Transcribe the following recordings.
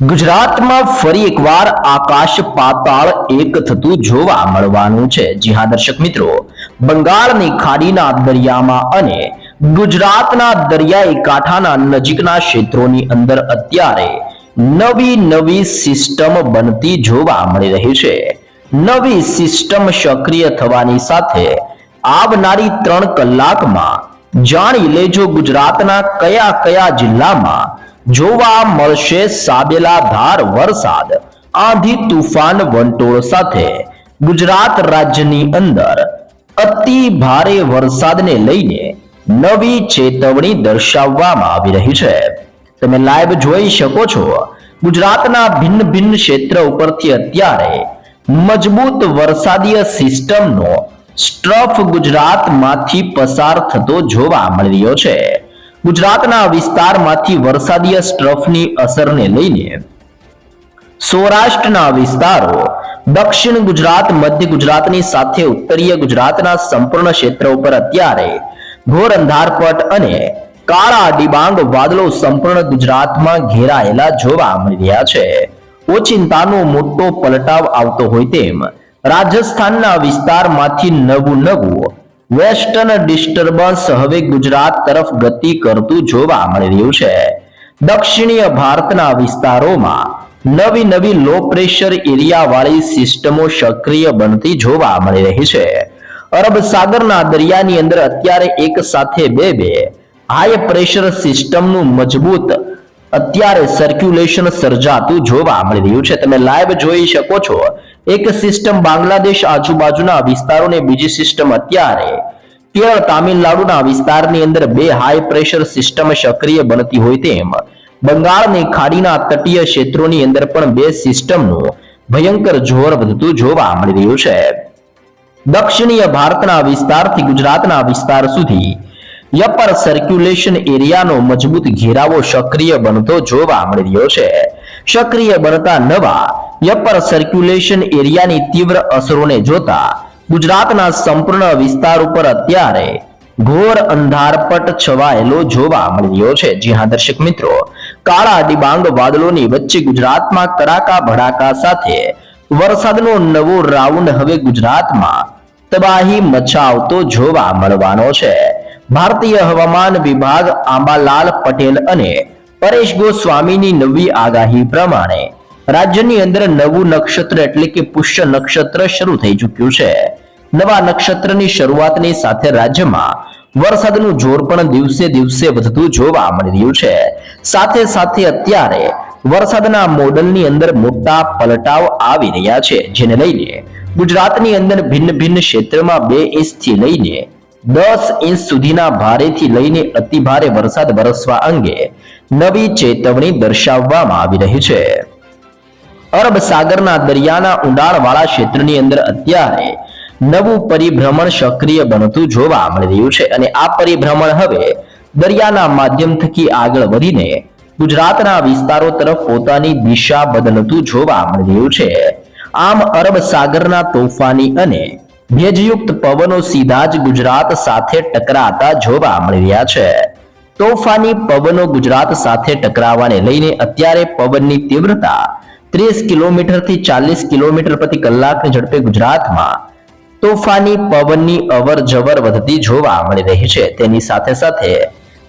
ગુજરાતમાં ફરી એકવાર આકાશ પાતાળ એક થતું જોવા મળવાનું છે. જી હા, દર્શક મિત્રો. બંગાળની ખાડીના દરિયામાં અને ગુજરાતના દરિયાઈ કાંઠાના નજીકના ક્ષેત્રોની અંદર અત્યારે નવી નવી સિસ્ટમ બનતી જોવા મળી રહી છે. નવી સિસ્ટમ સક્રિય થવાની સાથે આવનારી ત્રણ કલાકમાં જાણી લેજો ગુજરાતના કયા કયા જિલ્લામાં જોવા મળશે સાબેલાધાર વરસાદ, આંધી તુફાન વંટોળ સાથે. ગુજરાત રાજ્યની અંદર અતિ ભારે વરસાદને લઈને નવી ચેતવણી દર્શાવવામાં આવી રહી છે. તમે લાઈવ જોઈ શકો છો, ગુજરાતના ભિન્ન ભિન્ન ક્ષેત્ર ઉપરથી અત્યારે મજબૂત વરસાદીય સિસ્ટમનો સ્ટ્રફ ગુજરાતમાંથી પસાર થતો જોવા મળી રહ્યો છે. ગુજરાતના વિસ્તારમાંથી વરસાદીય સ્ટ્રફની અસરને લઈને સૌરાષ્ટ્રના વિસ્તારો, દક્ષિણ ગુજરાત, મધ્ય ગુજરાતની સાથે ઉત્તરીય ગુજરાતના સંપૂર્ણ ક્ષેત્ર ઉપર અત્યારે ઘોર અંધારપટ અને કાળા ડિબાંગ વાદળો સંપૂર્ણ ગુજરાતમાં ઘેરાયેલા જોવા મળી રહ્યા છે. ઓચિંતાનો મોટો પલટાવ આવતો હોય તેમ રાજસ્થાનના વિસ્તારમાંથી નવું નવું વેસ્ટર્ન ડિસ્ટર્બન્સ હવે ગુજરાત તરફ ગતિ કરતું જોવા મળી રહ્યું છે. દક્ષિણીય ભારતના વિસ્તારોમાં નવી નવી લો પ્રેશર એરિયા વાળી સિસ્ટમો સક્રિય બનતી જોવા મળી રહી છે. અરબ સાગરના દરિયાની અંદર અત્યારે એક સાથે બે બે હાઈ પ્રેશર સિસ્ટમનું મજબૂત અત્યારે સર્ક્યુલેશન સર્જાતું જોવા મળી રહ્યું છે. તમે લાઈવ જોઈ શકો છો. એક સિસ્ટમ બાંગ્લાદેશ આજુબાજુના વિસ્તારોને બીજી સિસ્ટમ અત્યારે. કેરળ, તામિલનાડુના વિસ્તારની અંદર બે હાઈ પ્રેશર સિસ્ટમ સક્રિય બનતી હોય તેમ. બંગાળની ખાડીના તટીય ક્ષેત્રોની અંદર પણ બે સિસ્ટમનું ભયંકર જોર વધતું જોવા મળી રહ્યું છે. દક્ષિણીય ભારતના વિસ્તારથી ગુજરાતના વિસ્તાર સુધી યપર સર્ક્યુલેશન એરિયાનો મજબૂત ઘેરાવો સક્રિય બનતો જોવા મળી રહ્યો છે. સક્રિય બનતા નવા યપર સર્ક્યુલેશન એરિયાની તીવ્ર અસરોને જોતા ગુજરાતના સંપૂર્ણ વિસ્તાર ઉપર અત્યારે ઘોર અંધારપટ છવાયેલો જોવા મળી રહ્યો છે. જી હા, દર્શક મિત્રો, કાળા ડિબાંગ વાદળોની વચ્ચે ગુજરાતમાં કડાકા ભડાકા સાથે વરસાદનો નવો રાઉન્ડ હવે ગુજરાતમાં તબાહી મચાવતો જોવા મળવાનો છે. ભારતીય હવામાન વિભાગ આંબાલાલ પટેલ અને પરેશ ગોસ્વામીની નવી આગાહી પ્રમાણે રાજ્યની અંદર નવું નક્ષત્ર એટલે કે પુષ્ય નક્ષત્ર શરૂ થઈ ચૂક્યું છે. નવા નક્ષત્રની શરૂઆતની સાથે રાજ્યમાં વરસાદનું જોર પણ દિવસે દિવસે વધતું જોવા મળી રહ્યું છે. સાથે સાથે અત્યારે વરસાદના મોડલની અંદર મોટા પલટાવ આવી રહ્યા છે, જેને લઈને ગુજરાતની અંદર ભિન્ન ભિન્ન ક્ષેત્રમાં બે ઇંચથી લઈને દસ ઇંચ સુધીના ભારેથી લઈને અતિ ભારે વરસાદ વરસવા અંગે નવી ચેતવણી દર્શાવવામાં આવી રહી છે. અરબ સાગરના દરિયાના ઊંડાણવાળા ક્ષેત્રની અંદર અત્યારે નવું પરિભ્રમણ સક્રિય બનતું જોવા મળી રહ્યું છે. અને આ પરિભ્રમણ હવે દરિયાના માધ્યમ થકી આગળ વધીને ગુજરાતના વિસ્તારો તરફ પોતાની દિશા બદલતું જોવા મળી રહ્યું છે. આમ અરબ સાગરના તોફાની અને ભેજયુક્ત પવનો સીધા જ ગુજરાત સાથે ટકરાતા જોવા મળી રહ્યા છે. તોફાની પવનો ગુજરાત સાથે ટકરાવાને લઈને અત્યારે પવનની તીવ્રતા ત્રીસ કિલોમીટરથી ચાલીસ કિલોમીટર પ્રતિ કલાકની ઝડપે ગુજરાતમાં તોફાની પવનની અવર જવર વધતી જોવા મળી રહી છે. તેની સાથે સાથે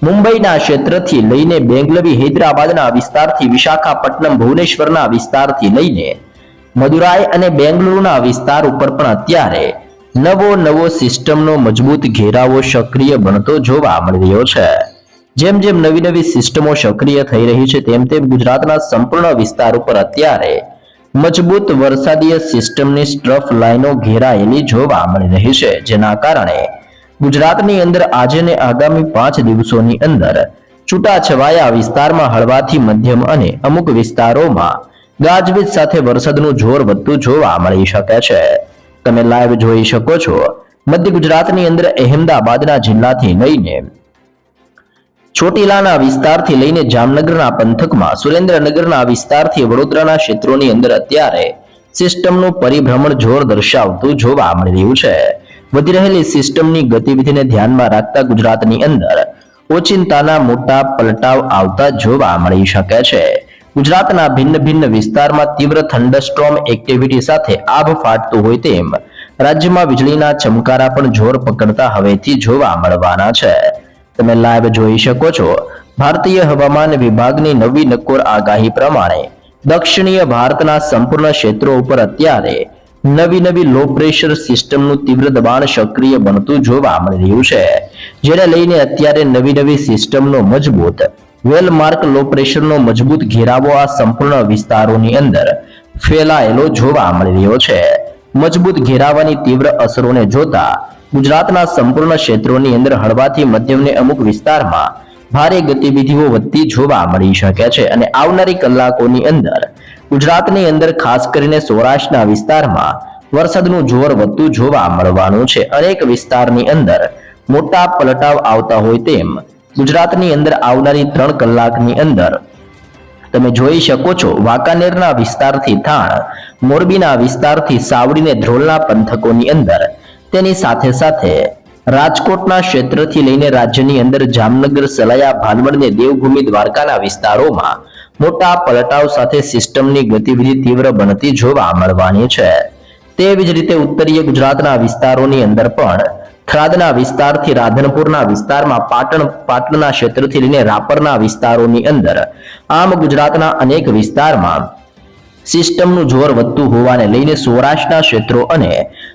મુંબઈના ક્ષેત્રથી લઈને બેંગલવી, હૈદરાબાદના વિસ્તારથી વિશાખાપટ્ટનમ, ભુવનેશ્વરના વિસ્તારથી લઈને મદુરાઈ અને બેંગલુરુના વિસ્તાર ઉપર પણ અત્યારે નવો નવો સિસ્ટમનો મજબૂત ઘેરાવો સક્રિય બનતો જોવા મળી રહ્યો છે. જેમ જેમ નવી નવી સિસ્ટમો સક્રિય થઈ રહી છે, તેમ તેમ ગુજરાતના સંપૂર્ણ વિસ્તાર ઉપર અત્યારે મજબૂત વરસાદીય સિસ્ટમની સ્ટ્રફ લાઈનો ઘેરાયેલી જોવા મળી રહી છે, જેના કારણે ગુજરાતની અંદર આજે ને આગામી પાંચ દિવસોની અંદર છૂટાછવાયા વિસ્તારમાં હળવાથી મધ્યમ અને અમુક વિસ્તારોમાં ગાજવીજ સાથે વરસાદનું જોર વધતું જોવા મળી શકે છે. તમે લાઈવ જોઈ શકો છો. મધ્ય ગુજરાતની અંદર અહેમદાબાદના જિલ્લાથી લઈને ચોટીલાના વિસ્તારથી લઈને જામનગરના પંથકમાં, સુરેન્દ્રનગરના વિસ્તારથી વડોદરાના ક્ષેત્રોની અંદર અત્યારે સિસ્ટમનું પરિભ્રમણ જોર દર્શાવતું જોવા મળી રહ્યું છે. વધી રહેલી સિસ્ટમની ગતિવિધિને ધ્યાનમાં રાખતા ગુજરાતની અંદર ઓચિંતાના મોટા પલટાવ આવતા જોવા મળી શકે છે. ગુજરાતના ભિન્ન ભિન્ન વિસ્તારમાં તીવ્ર થંડરસ્ટોર્મ એક્ટિવિટી સાથે આભ ફાટતું હોય તેમ રાજ્યમાં વીજળીના ચમકારા પણ જોર પકડતા હવેથી જોવા મળવાના છે. તમે લાઈવ જોઈ શકો છો. ભારતીય હવામાન વિભાગની નવી નકોર આગાહી પ્રમાણે દક્ષિણીય ભારતના સંપૂર્ણ ક્ષેત્રો ઉપર અત્યારે નવી નવી લો પ્રેશર સિસ્ટમનું તીવ્ર દબાણ સક્રિય બનતું જોવા મળી રહ્યું છે. જેને લઈને અત્યારે નવી નવી સિસ્ટમનો મજબૂત, વેલમાર્ક લો પ્રેશરનો મજબૂત ઘેરાવો આ સંપૂર્ણ વિસ્તારોની અંદર ફેલાયેલો જોવા મળી રહ્યો છે. મજબૂત ઘેરાવાની તીવ્ર અસરોને જોતા ગુજરાતના સંપૂર્ણ ક્ષેત્રોની અંદર હળવાથી મધ્યમને અમુક વિસ્તારમાં ભારે ગતિવિધિઓ વધતી જોવા મળી શકે છે અને આવનારી કલાકોની અંદર ગુજરાતની અંદર ખાસ કરીને સૌરાષ્ટ્રના વિસ્તારમાં વરસાદનું જોર વધતું જોવા મળવાનું છે. અનેક વિસ્તારની અંદર મોટા પલટાવ આવતા હોય તેમ ગુજરાતની અંદર આવનારી ત્રણ કલાકની અંદર તમે જોઈ શકો છો વાંકાનેરના વિસ્તારથી થાણ, મોરબીના વિસ્તારથી સાવડીને ધ્રોલના પંથકોની અંદર તેની સાથે સાથે રાજકોટના ક્ષેત્રથી લઈને રાજ્યની અંદર જામનગર, સલાયા, ભાનવડ ને દેવભૂમિ દ્વારકાના વિસ્તારોમાં મોટા પલટાવ સાથે સિસ્ટમની ગતિવિધિ તીવ્ર બનતી જોવા મળવાની છે. તેવી જ રીતે ઉત્તરીય ગુજરાતના વિસ્તારોની અંદર પણ થરાદના વિસ્તારથી રાધનપુરના વિસ્તારમાં પાટણ, પાટણના ક્ષેત્રથી લઈને રાપરના વિસ્તારોની અંદર આમ ગુજરાતના અનેક વિસ્તારમાં સિસ્ટમનું જોર વધતું હોવાને લઈને સૌરાષ્ટ્રના ક્ષેત્રો અને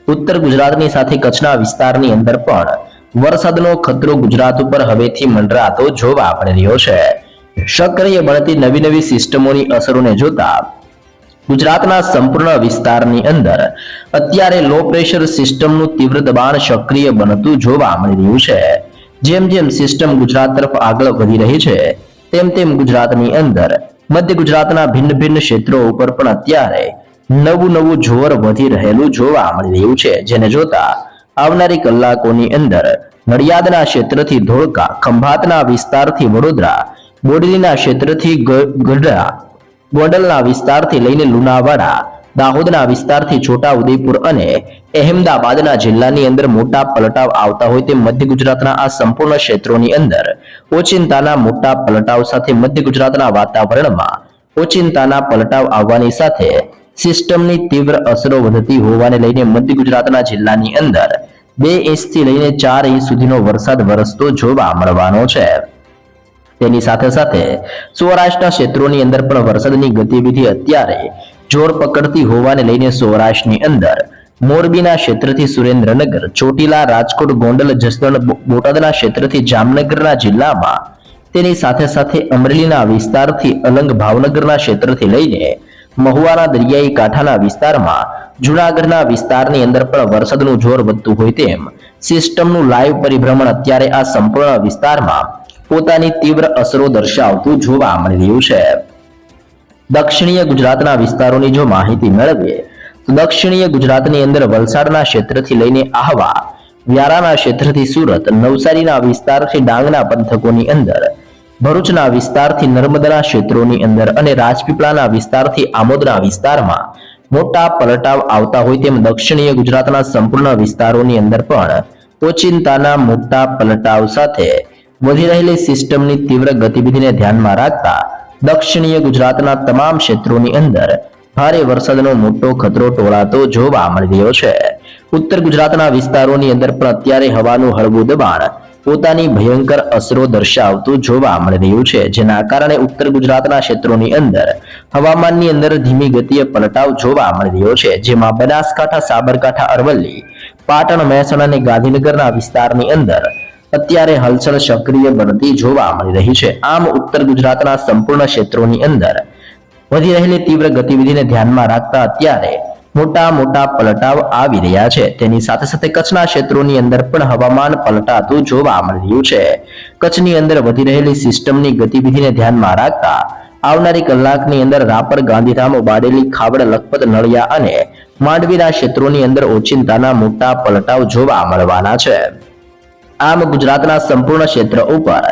ઉત્તર ગુજરાતની સાથે કચ્છના વિસ્તારની અંદર પણ વરસાદનો ખતરો ગુજરાત ઉપર હવેથી મંડરાતો જોવા મળી રહ્યો છે. સક્રિય બનતી નવી નવી સિસ્ટમોની અસરોને જોતા ગુજરાતના સંપૂર્ણ વિસ્તારની અંદર અત્યારે લો પ્રેશર સિસ્ટમનું તીવ્ર દબાણ સક્રિય બનતું જોવા મળી રહ્યું છે. જેમ જેમ સિસ્ટમ ગુજરાત તરફ આગળ વધી રહી છે, તેમ તેમ ગુજરાતની અંદર મધ્ય ગુજરાતના ભિન્ન ભિન્ન ક્ષેત્રો ઉપર પણ અત્યારે નવું નવું જોર વધી રહેલું જોવા મળી રહ્યું છે. જેને જોતા આવનારી કલાકોની અંદર નડિયાદના ક્ષેત્રથી ધોળકા, ખંભાતના વિસ્તારથી વડોદરા, બોડલીના ક્ષેત્રથી ગઢડા, ગોંડલના વિસ્તારથી લઈને લુણાવાડા, દાહોદના વિસ્તારથી છોટા અને અહેમદાબાદના જિલ્લાની અંદર મોટા પલટાવ આવતા હોય તે મધ્ય ગુજરાતના આ સંપૂર્ણ ક્ષેત્રોની અંદર ઓચિંતાના મોટા પલટાવ સાથે મધ્ય ગુજરાતના વાતાવરણમાં ઓચિંતાના પલટાવ આવવાની સાથે સિસ્ટમની તીવ્ર અસરો વધતી હોવાને લઈને મધ્ય ગુજરાતના જિલ્લાની અંદર બે ઇંચથી લઈને ચાર ઇંચ સુધીનો વરસાદ વરસતો જોવા મળવાનો છે. તેની સાથે સાથે સૌરાષ્ટ્રના ક્ષેત્રોની અંદર પણ વરસાદની ગતિવિધિ અત્યારે જોર પકડતી હોવાને લઈને સૌરાષ્ટ્રની અંદર મોરબીના ક્ષેત્રથી સુરેન્દ્રનગર, ચોટીલા, રાજકોટ, ગોંડલ, જસદણ બોટાદના ક્ષેત્રથી જામનગરના જિલ્લામાં તેની સાથે સાથે અમરેલીના વિસ્તારથી અલંગ ભાવનગરના ક્ષેત્રથી લઈને મહુવાના દરિયાઈ કાંઠાના વિસ્તારમાં, જુનાગઢના વિસ્તારની અંદર પણ વરસાદનું જોર વધતું હોય તેમ સિસ્ટમનું લાઈવ પરિભ્રમણ અત્યારે આ સંપૂર્ણ વિસ્તારમાં પોતાની તીવ્ર અસરો દર્શાવતું જોવા મળી રહ્યું છે. દક્ષિણીય ગુજરાતના વિસ્તારોની જો માહિતી મેળવીએ, તો દક્ષિણીય ગુજરાતની અંદર વલસાડના ક્ષેત્રથી લઈને આહવા, વ્યારાના ક્ષેત્રથી સુરત, નવસારીના વિસ્તારથી ડાંગના પંથકોની અંદર ભરૂચના વિસ્તારથી નર્મદાના ક્ષેત્રોની અંદર અને રાજપીપળાના વિસ્તારથી આમોદના વિસ્તારમાં મોટા પલટાવ આવતા હોય તેમ દક્ષિણીય ગુજરાતના સંપૂર્ણ વિસ્તારોની અંદર પણ ઓચિંતાના મોટા પલટાવ સાથે વધી રહેલી સિસ્ટમની તીવ્ર ગતિવિધિને ધ્યાનમાં રાખતા દક્ષિણીય ગુજરાતના તમામ ક્ષેત્રોની અંદર ભારે વરસાદનો મોટો ખતરો ટોળાતો જોવા મળી રહ્યો છે. ઉત્તર ગુજરાતના વિસ્તારોની અંદર પણ અત્યારે હવાનું હળવું દબાણ પોતાની ભયંકર અસરો દર્શાવતું જોવા મળી રહ્યું છે, જેના કારણે ઉત્તર ગુજરાતના ક્ષેત્રોની અંદર હવામાનની અંદર ધીમી ગતિએ પલટાવ જોવા મળી રહ્યો છે, જેમાં બનાસકાંઠા, સાબરકાંઠા, અરવલ્લી, પાટણ, મહેસાણા અને ગાંધીનગરના વિસ્તારની અંદર અત્યારે હલચલ સક્રિય બનતી જોવા મળી રહી છે. આમ ઉત્તર ગુજરાતના સંપૂર્ણ ક્ષેત્રોની અંદર વધી રહેલી તીવ્ર ગતિવિધિને ધ્યાનમાં રાખતા અત્યારે મોટા મોટા પલટાવ આવી રહ્યા છે. તેની સાથે સાથે કચ્છના ક્ષેત્રોની અંદર પણ હવામાન પલટાતું જોવા મળ્યું છે. કચ્છની અંદર વધી રહેલી સિસ્ટમની ગતિવિધિને ધ્યાનમાં રાખતા આવનારી કલાકની અંદર રાપર, ગાંધીધામ બાડેલી ખાવડ, લખપત, નળિયા અને માંડવીના ક્ષેત્રોની અંદર ઓચિંતાના મોટા પલટાવ જોવા મળવાના છે. આમ ગુજરાતના સંપૂર્ણ ક્ષેત્ર ઉપર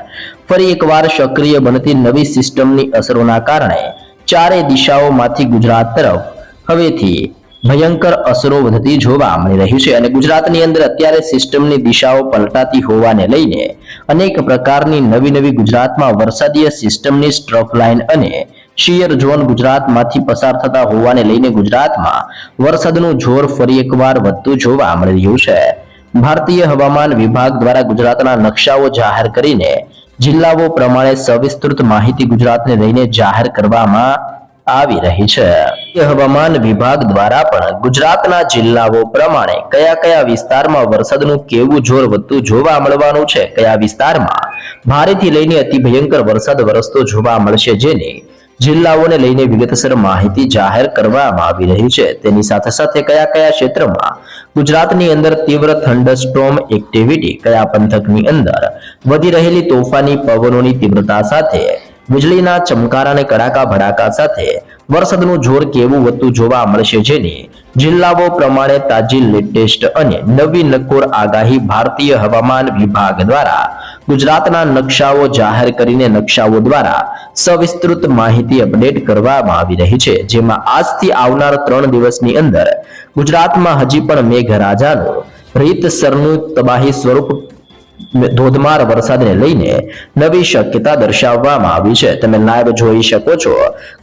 ફરી એકવાર સક્રિય બનતી નવી સિસ્ટમની અસરોના કારણે ચારે દિશાઓમાંથી ગુજરાત તરફ હવેથી ભયંકર અસરો વધતી જોવા મળી રહી છે અને ગુજરાતની અંદર અત્યારે સિસ્ટમની દિશાઓ પલટાતી હોવાને લઈને અનેક પ્રકારની નવી નવી ગુજરાતમાં વરસાદીય સિસ્ટમની સ્ટ્રફ લાઇન અને શિયર ઝોન ગુજરાતમાંથી પસાર થતા હોવાને લઈને ગુજરાતમાં વરસાદનું જોર ફરી એકવાર વધતું જોવા મળી રહ્યું છે. ભારતીય હવામાન વિભાગ દ્વારા ગુજરાતના નકશાઓ જાહેર કરીને જિલ્લાઓ પ્રમાણે સવિસ્તૃત માહિતી ગુજરાતને લઈને જાહેર કરવામાં આવી રહી છે. હવામાન વિભાગ દ્વારા પણ ગુજરાતના જિલ્લાઓ પ્રમાણે કયા કયા વિસ્તારમાં વરસાદનું કેવું જોર વધતું જોવા મળવાનું છે? કયા વિસ્તારમાં ભારેથી લઈને અતિ ભયંકર વરસાદ વરસતો જોવા મળશે જેની જિલ્લાઓને લઈને વિગતસર માહિતી જાહેર કરવામાં આવી રહી છે. તેની સાથે સાથે કયા કયા ક્ષેત્રમાં ગુજરાતની અંદર તીવ્ર થંડરસ્ટોર્મ એક્ટિવિટી, કયા પંથકની અંદર વધી રહેલી તોફાની પવનોની તીવ્રતા સાથે વીજળીના ચમકારા અને કડાકા ભડાકા સાથે વરસાદનું જોર કેવું વધતું જોવા મળશે જેની જિલ્લાઓ પ્રમાણે તાજી લેટેસ્ટ અને નવી નકોર આગાહી ભારતીય હવામાન વિભાગ દ્વારા ગુજરાતના નકશાઓ જાહેર કરીને નકશાઓ દ્વારા સવિસ્તૃત માહિતી અપડેટ કરવામાં આવી રહી છે, જેમાં આજથી આવનાર ત્રણ દિવસની અંદર ગુજરાતમાં હજી પણ મેઘરાજાનું રીતસરનું તબાહી સ્વરૂપ ધોધમાર વરસાદને લઈને નવી શક્યતા દર્શાવવામાં આવી છે. તમે લાઈવ જોઈ શકો છો.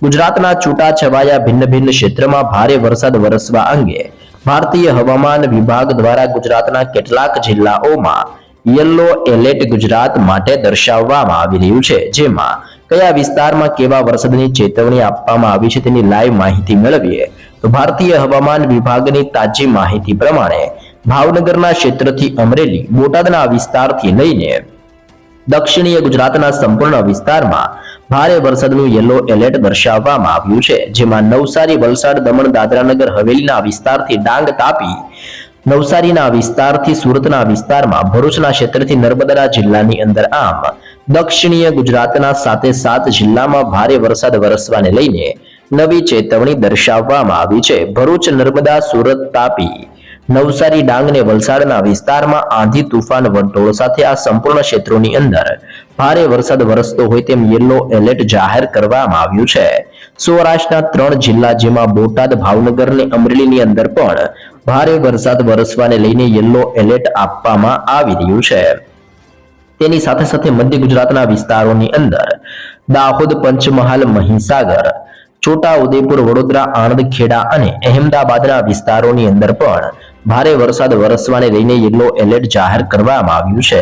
ગુજરાતના છૂટા છવાયા ભિન્ન ભિન્ન ક્ષેત્રમાં ભારે વરસાદ વરસવા અંગે ભારતીય હવામાન વિભાગ દ્વારા ગુજરાતના કેટલાક જિલ્લાઓમાં યલો એલર્ટ ગુજરાત માટે દર્શાવવામાં આવી રહ્યું છે. જેમાં કયા વિસ્તારમાં કેવા વરસાદની ચેતવણી આપવામાં આવી છે તેની લાઈવ માહિતી મેળવીએ. તો ભારતીય હવામાન વિભાગની તાજી માહિતી પ્રમાણે ભાવનગરના ક્ષેત્રથી અમરેલી, બોટાદના વિસ્તારથી લઈને દક્ષિણીય ગુજરાતના સંપૂર્ણ વિસ્તારમાં ભારે વરસાદનું યલો એલર્ટ દર્શાવવામાં આવ્યું છે, જેમાં નવસારી, વલસાડ, દમણ, દાદરાનગર, હવેલીના વિસ્તારથી ડાંગ તાપી નવસારીના વિસ્તારથી સુરતના વિસ્તારમાં ભરૂચના ક્ષેત્રથી નર્મદા જિલ્લાની અંદર આમ દક્ષિણીય ગુજરાતના સાથે સાત જિલ્લામાં ભારે વરસાદ વરસવાને લઈને નવી ચેતવણી દર્શાવવામાં આવી છે. ભરૂચ, નર્મદા, સુરત, તાપી નવસારી ડાંગ અને વલસાડના વિસ્તારમાં આંધી તુફાન વંટોળ સાથે આ સંપૂર્ણ ક્ષેત્રોની અંદર ભારે વરસાદ વરસતો હોય તેમ યલો એલર્ટ જાહેર કરવામાં આવ્યું છે. સૌરાષ્ટ્રના ત્રણ જિલ્લા જેમાં બોટાદ, ભાવનગર અને અમરેલીની અંદર પણ ભારે વરસાદ વરસવાને લઈને યલો એલર્ટ આપવામાં આવી રહ્યું છે. તેની સાથે સાથે મધ્ય ગુજરાતના વિસ્તારોની અંદર દાહોદ, પંચમહાલ, મહીસાગર છોટા ઉદેપુર વડોદરા, આણંદ, ખેડા અને અહેમદાબાદના વિસ્તારોની અંદર પણ ભારે વરસાદ વરસવાને લઈને યલો એલર્ટ જાહેર કરવામાં આવ્યું છે.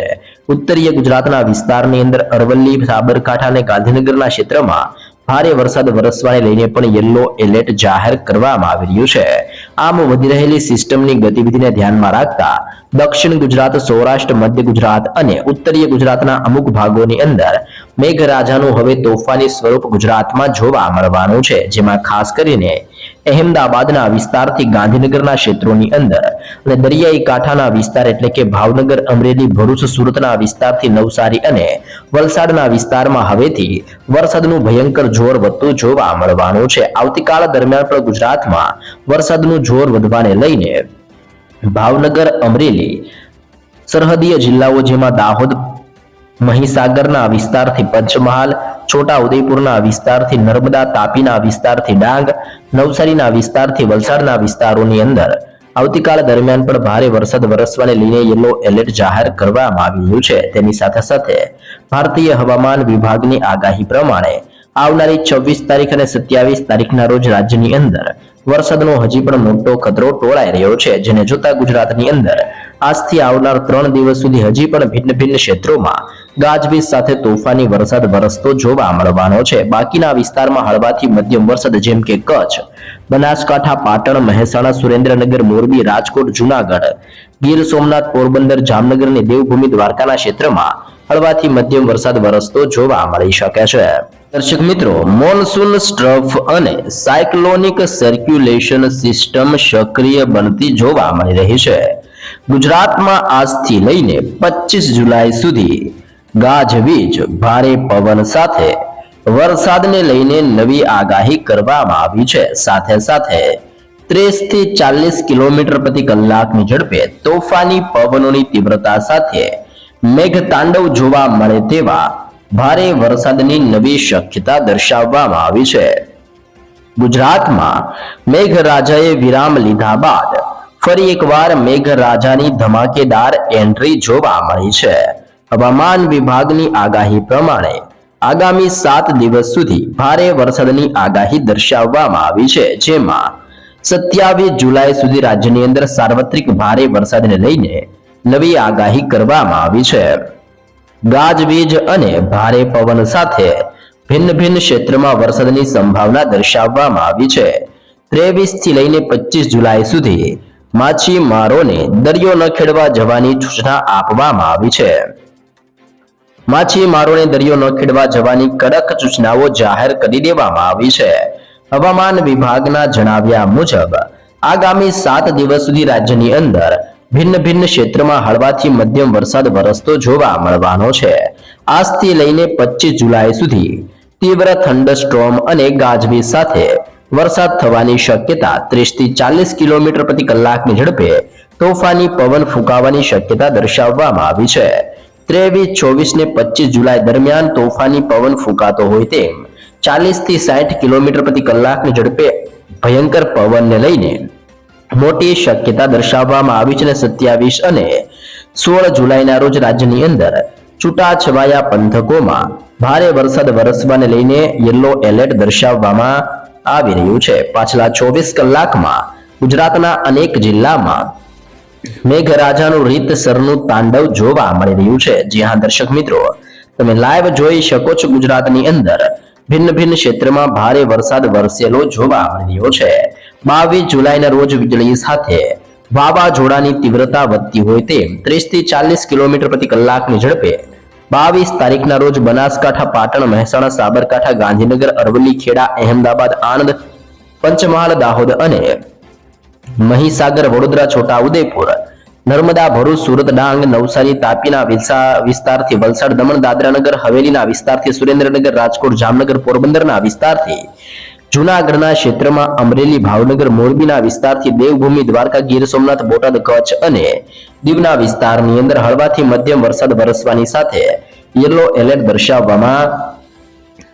ઉત્તરીય ગુજરાતના વિસ્તારની અંદર અરવલ્લી, સાબરકાંઠા અને ગાંધીનગરના ક્ષેત્રમાં ભારે વરસાદ વરસવાને લઈને પણ યલો એલર્ટ જાહેર કરવામાં આવી રહ્યું છે. આમ વધી રહેલી સિસ્ટમની ગતિવિધિને ધ્યાનમાં રાખતા દક્ષિણ ગુજરાત, સૌરાષ્ટ્ર, મધ્ય ગુજરાત અને ઉત્તરીય ગુજરાતના અમુક ભાગોની અંદર મેઘરાજાનું હવે તોફાની સ્વરૂપ ગુજરાતમાં જોવા મળવાનું છે, જેમાં ખાસ કરીને અહેમદાબાદના વિસ્તારથી ગાંધીનગરના ક્ષેત્રોની અંદર અને દરિયાઈ કાંઠાના વિસ્તાર એટલે કે ભાવનગર, અમરેલી, ભરૂચ, સુરતના વિસ્તારથી નવસારી અને વલસાડના વિસ્તારમાં હવેથી વરસાદનું ભયંકર જોર વધતું જોવા મળવાનું છે. આવતીકાલ દરમિયાન પણ ગુજરાતમાં વરસાદનું જોર વધવાને લઈને ભાવનગર, અમરેલી સરહદીય જિલ્લાઓ જેમાં દાહોદ મહીસાગરના વિસ્તારથી પંચમહાલ છોટા વિસ્તારથી નર્મદા, તાપીના વિસ્તારથી ડાંગ, નવસારીના વિસ્તારથી વલસાડના વિસ્તારોની અંદર આવતીકાલ દરમિયાન પણ ભારે વરસાદ વરસવાને લઈને યલો એલર્ટ જાહેર કરવામાં આવી રહ્યું છે. તેની સાથે સાથે ભારતીય હવામાન વિભાગની આગાહી પ્રમાણે આવનારી છવ્વીસ તારીખ અને સત્યાવીસ તારીખના રોજ રાજ્યની અંદર વરસાદનો હજી પણ મોટો ખતરો ટોળાઈ રહ્યો છે. જેને જોતા ગુજરાતની અંદર આજથી આવનાર ત્રણ દિવસ સુધી હજી પણ ભિન્ન ભિન્ન ક્ષેત્રોમાં ગાજવીજ સાથે તોફાની વરસાદ વરસતો જોવા મળવાનો છે. બાકીના વિસ્તારમાં હળવાથી મધ્યમ વરસાદ, જેમ કે કચ્છ, બનાસકાંઠા, પાટણ, મહેસાણા, સુરેન્દ્રનગર, મોરબી, રાજકોટ, જુનાગઢ, ગીર સોમનાથ, પોરબંદર, જામનગર અને દેવભૂમિ દ્વારકાના ક્ષેત્રમાં હળવાથી મધ્યમ વરસાદ વરસતો જોવા મળી શકે છે. દર્શક મિત્રો, મોનસૂન સ્ટ્રફ અને સાયક્લોનિક સર્ક્યુલેશન સિસ્ટમ સક્રિય બનતી જોવા મળી રહી છે. ગુજરાતમાં આજથી લઈને પચીસ જુલાઈ સુધી ગાજવીજ ભારે પવન સાથે વરસાદને લઈને નવી આગાહી કરવામાં આવી છે. સાથે સાથે ત્રીસથી ચાલીસ કિલોમીટર પ્રતિ કલાકની ઝડપે તોફાની પવનોની તીવ્રતા સાથે મેઘતાંડવ જોવા મળે તેવા ભારે વરસાદની નવી શક્યતા દર્શાવવામાં આવી છે. ગુજરાતમાં મેઘરાજાએ વિરામ લીધા બાદ ફરી એકવાર મેઘરાજાની ધમાકેદાર એન્ટ્રી જોવા મળી છે. હવામાન વિભાગની આગાહી પ્રમાણે આગામી સાત દિવસ સુધી ભારે વરસાદની આગાહી દર્શાવવામાં આવી છે, જેમાં સત્યાવીસ જુલાઈ સુધી રાજ્યની અંદર સાર્વત્રિક ભારે વરસાદને લઈને નવી આગાહી કરવામાં આવી છે. ગાજવીજ અને ભારે પવન સાથે ભિન્ન ભિન્ન ક્ષેત્રમાં વરસાદની સંભાવના દર્શાવવામાં આવી છે. ત્રેવીસથી લઈને પચીસ જુલાઈ સુધી માછીમારોને દરિયો ન ખેડવા જવાની સૂચના આપવામાં આવી છે. માછીમારોને દરિયો ન ખેડવા જવાની કડક સૂચનાઓ જાહેર કરી દેવામાં આવી છે. હવામાન વિભાગના જણાવ્યા મુજબ, આગામી સાત દિવસ સુધી રાજ્યની અંદર ભિન્ન ભિન્ન ક્ષેત્રમાં હળવાથી મધ્યમ વરસાદ વરસતો જોવા મળવાનો છે. આજથી લઈને પચીસ જુલાઈ સુધી તીવ્ર થંડરસ્ટ્રોમ અને ગાજવીજ સાથે વરસાદ થવાની શક્યતા ત્રીસથી ચાલીસ કિલોમીટર પ્રતિ કલાકની ઝડપે તોફાની પવન ફૂંકાવાની શક્યતા દર્શાવવામાં આવી છે. ત્રેવીસ, ચોવીસ ને પચીસ જુલાઈ દરમિયાન તોફાની પવન ફૂંકાતો હોય તેમ ચાલીસથી સાઠ કિલોમીટર પ્રતિ કલાકની ઝડપે ભયંકર પવનને લઈને મોટી શક્યતા દર્શાવવામાં આવી છે અને સત્યાવીસ અને સોળ જુલાઈના રોજ રાજ્યની અંદર છૂટાછવાયા પંથકોમાં ભારે વરસાદ વરસવાને લઈને યલો એલર્ટ દર્શાવવામાં આવી રહ્યું છે. પાછલા ચોવીસ કલાકમાં ગુજરાતના અનેક જિલ્લામાં મેઘરાજાનું રીતસરનું તાંડવ જોવા મળી રહ્યું છે. જી દર્શક મિત્રો, તમે લાઈવ જોઈ શકો છો ગુજરાતની અંદર. ભિન્ન ભિન્ન ક્ષેત્રમાં ભારે વરસાદ વરસેલો જોવા મળી રહ્યો છે. બાવીસ જુલાઈના રોજ વીજળી સાથે વાવાઝોડાની તીવ્રતા વધતી હોય તેમ ત્રીસથી ચાલીસ કિલોમીટર પ્રતિ કલાકની ઝડપે બાવીસ તારીખના રોજ બનાસકાંઠા, પાટણ, મહેસાણા, સાબરકાંઠા, ગાંધીનગર, અરવલ્લી, ખેડા, અહેમદાબાદ, આણંદ, પંચમહાલ, દાહોદ અને મહીસાગર, વડોદરા, છોટા ઉદેપુર નર્મદા, ભરૂચ, સુરત, ડાંગ, નવસારી, તાપીના વિસા- વિસ્તારથી વલસાડ, દમણ, દાદરાનગર, હવેલીના વિસ્તારથી સુરેન્દ્રનગર, રાજકોટ, જામનગર, પોરબંદરના વિસ્તારથી જૂનાગઢના ક્ષેત્રમાં અમરેલી, ભાવનગર, મોરબીના વિસ્તારથી દેવભૂમિ, દ્વારકા, ગીર સોમનાથ, બોટાદ, કચ્છ અને દીવના વિસ્તારની અંદર હળવાથી મધ્યમ વરસાદ વરસવાની સાથે યલો એલર્ટ દર્શાવવામાં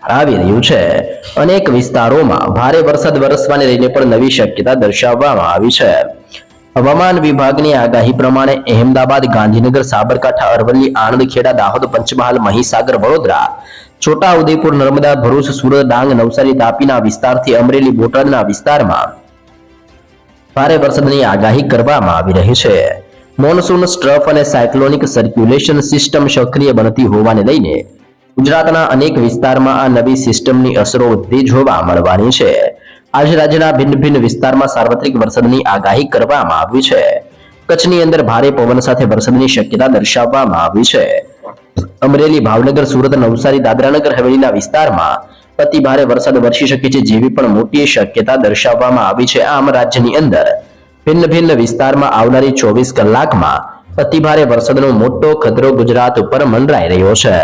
આવી રહ્યું છે, અનેક વિસ્તારોમાં ભારે વરસાદ વરસવાને લઈને પણ નવી શક્યતા દર્શાવવામાં આવી છે. હવામાન વિભાગની આગાહી પ્રમાણે અહેમદાબાદ, ગાંધીનગર, સાબરકાંઠા, અરવલ્લી આણંદ ખેડા દાહોદ, પંચમહાલ, મહીસાગર, વડોદરા છોટા ઉદેપુર નર્મદા, ભરૂચ, સુરત, ડાંગ, નવસારી, તાપીના વિસ્તારથી અમરેલી, બોટાદના વિસ્તારમાં ભારે વરસાદની આગાહી કરવામાં આવી રહી છે. મોનસૂન, સ્ટ્રફ અને સાયક્લોનિક સર્ક્યુલેશન સિસ્ટમ સક્રિય બનતી હોવાને લઈને ગુજરાતના અનેક વિસ્તારમાં આ નવી સિસ્ટમની અસરો વધતી જોવા મળવાની છે. આજે રાજ્યના ભિન્ન ભિન્ન વિસ્તારમાં સાર્વત્રિક વરસાદની આગાહી કરવામાં આવી છે. કચ્છની અંદર ભારે પવન સાથે વરસાદની શક્યતા દર્શાવવામાં આવી છે. અમરેલી, ભાવનગર, સુરત, નવસારી, દાદરાનગર હવેલીના વિસ્તારમાં અતિ ભારે વરસાદ વરસી શકે છે જેવી પણ મોટી શક્યતા દર્શાવવામાં આવી છે. આમ રાજ્યની અંદર ભિન્ન ભિન્ન વિસ્તારમાં આવનારી ચોવીસ કલાકમાં અતિ ભારે વરસાદનો મોટો ખતરો ગુજરાત ઉપર મંડરાઈ રહ્યો છે.